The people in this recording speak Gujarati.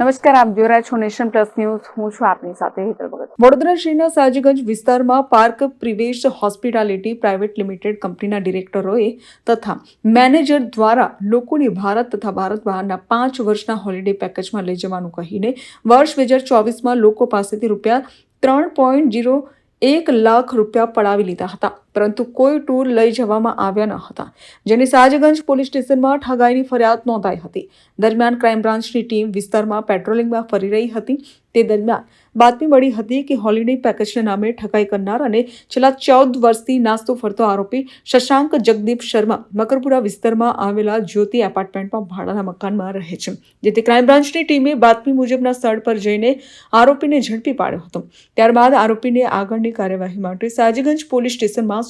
નમસ્કાર, આપ જોઈ રહ્યા છો નેશન પ્લસ ન્યૂઝ. હું છું આપની સાથે હેતલ ભગત. વડોદરા શહેરના સાજીગંજ વિસ્તારમાં પાર્ક પ્રિવેશ હોસ્પિટાલિટી પ્રાઇવેટ લિમિટેડ કંપનીના ડિરેક્ટરોએ તથા મેનેજર દ્વારા લોકોને ભારત તથા ભારત બહારના પાંચ વર્ષના હોલિડે પેકેજમાં લઈ જવાનું કહીને વર્ષ બે હજાર ચોવીસમાં લોકો પાસેથી રૂપિયા ત્રણ પોઈન્ટ જીરો એક લાખ રૂપિયા પડાવી લીધા હતા. પરંતુ કોઈ ટૂર લઈ જવામાં આવ્યા ન હતા, જેની સાજગંજ પોલીસ સ્ટેશનમાં ઠગાઈની ફરિયાદ નોંધાઈ હતી. દરમિયાન ક્રાઇમ બ્રાન્ચની ટીમ વિસ્તારમાં પેટ્રોલિંગમાં ફરી રહી હતી. તે દરમિયાન બાતમી મળી હતી કે હોલિડે પેકેજના નામે ઠગાઈ કરનાર અને છેલ્લા ચૌદ વર્ષથી નાસ્તો ફરતો આરોપી શશાંક જગદીપ શર્મા મકરપુરા વિસ્તારમાં આવેલા જ્યોતિ એપાર્ટમેન્ટમાં ભાડાના મકાનમાં રહે છે, જેથી ક્રાઇમ બ્રાન્ચની ટીમે બાતમી મુજબના સ્થળ પર જઈને આરોપીને ઝડપી પાડ્યો હતો. ત્યારબાદ આરોપીને આગળની કાર્યવાહી માટે સાજીગંજ પોલીસ સ્ટેશનમાં